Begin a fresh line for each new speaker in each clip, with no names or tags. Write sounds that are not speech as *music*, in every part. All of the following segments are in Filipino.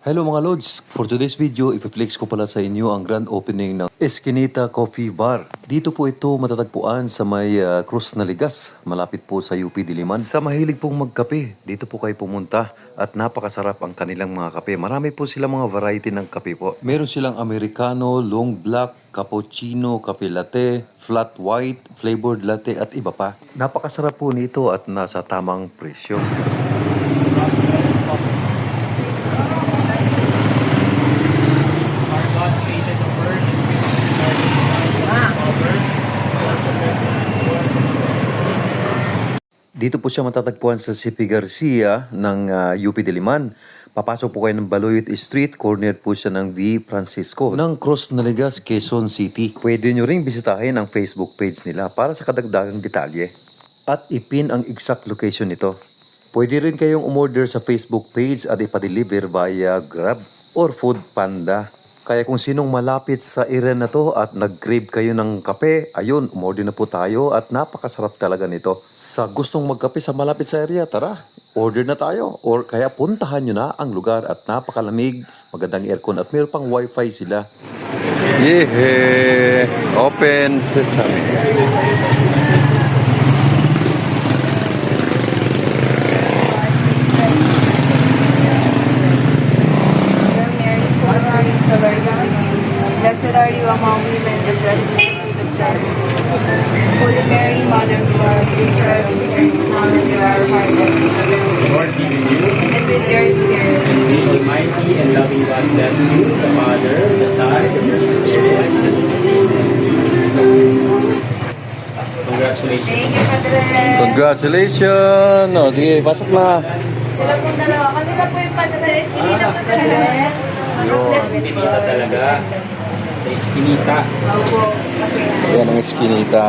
Hello mga Lods! For today's video, ipiflex ko pala sa inyo ang grand opening ng Eskinita Coffee Bar. Dito po ito matatagpuan sa may uh, Cruz na Ligas, malapit po sa UP Diliman. Sa mahilig pong magkape, dito po kayo pumunta at napakasarap ang kanilang mga kape. Marami po sila mga variety ng kape po. Meron silang Americano, long black, cappuccino, cafe latte, flat white, flavored latte at iba pa. Napakasarap po nito at nasa tamang presyo. Dito po siya matatagpuan sa CP Garcia ng ah, UP Diliman. Papasok po kayo ng Baloyet Street, corner po siya ng V. Francisco ng Cross Naligas, Quezon City. Pwede nyo ring bisitahin ang Facebook page nila para sa kadagdagang detalye. At ipin ang exact location nito. Pwede rin kayong umorder sa Facebook page at ipadeliver via Grab or Food Panda. Kaya kung sinong malapit sa area na to at nag-crave kayo ng kape, ayun, umorder na po tayo at napakasarap talaga nito. Sa gustong magkape sa malapit sa area, tara, order na tayo. Or kaya puntahan nyo na ang lugar at napakalamig, magandang aircon at mayroon pang wifi sila. Yehe! Open sesame.
Lord
be with you,
And with your spirit.
and the Almighty and loving God bless you, the Father, the Son, and the Holy Spirit. Congratulations.
Thank you, Padre.
Congratulations! O, sige, pasok na.
Sila pong dalawa. Kanila po yung Padre. Hindi na Padre.
Eskinita talaga. Sa Eskinita.
Opo.
Yan ang eskinita.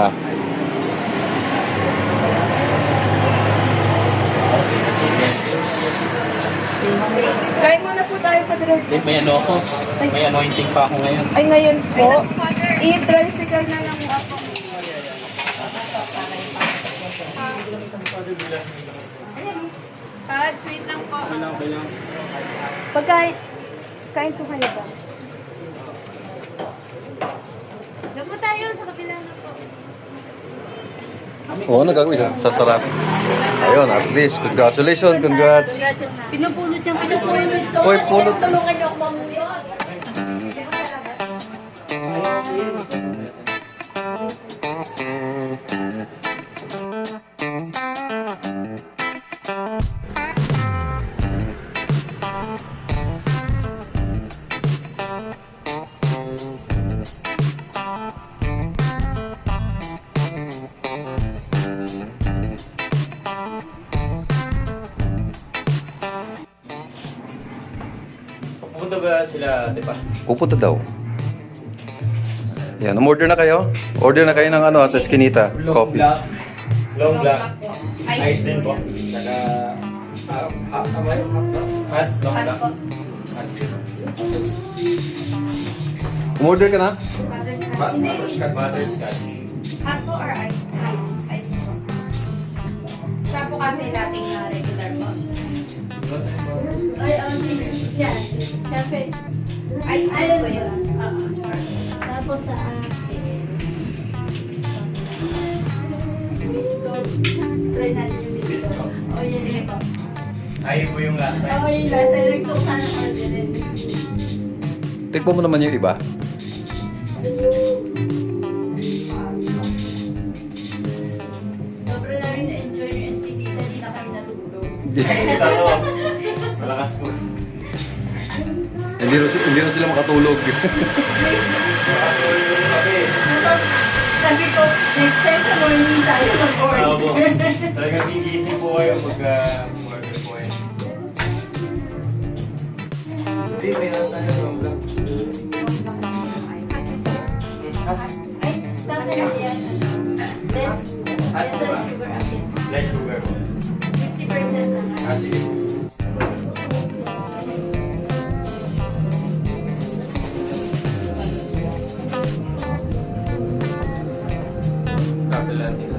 Kain muna po tayo, Padre.
Then may ano ako. May anointing pa ako ngayon.
Ay, ngayon po. I-tricycle na lang ako. Pad, sweet lang po. Pagkain, kain po kayo ba? Doon po tayo sa kabila na po.
Oo, nagagawin siya sa sarap. Ayun, at least, congratulations, congrats.
Pinupulot niyang pinupulot ko.
Hoy, pulot.
Tulungan niyo ako mamulot. Di ba
Pupunta ba sila, di ba?
Pupunta daw. Yan, umorder na kayo? Order na kayo ng ano, sa Eskinita, coffee.
black. Long black.
po.
Ice din po. Saka, ah, hot, amay? Hot, long
Hot
black.
po.
Hot din.
Umorder ka na?
Butterscotch. Hindi.
Butterscotch. Butterscotch.
Hot po or ice? Ice. Ice po. Siya po cafe latte na regular po.
Ay, um, yan. Cafe.
Ice din po yun.
Tapos sa akin. Bisco. Try natin yung bisco.
Bisco.
O, yan.
Sige po.
Ayaw po yung lasa.
Ako yung lasa. Yung sana orderin.
Tikpo mo naman yung iba.
Sobrang namin na-enjoy yung SPT. Dali na kami natulog.
Talo. Malakas po.
Hindi, na, hindi na sila makatulog. *laughs*
Sabi ko, next time sa morning tayo mag-order. *laughs*
Talagang gigising po kayo pagka order po eh. Hindi, may nasa tayo long black.
Ay, sabi na yan. Less, less than sugar.
Light sugar po.
50% lang.
Ah, sige. Latte.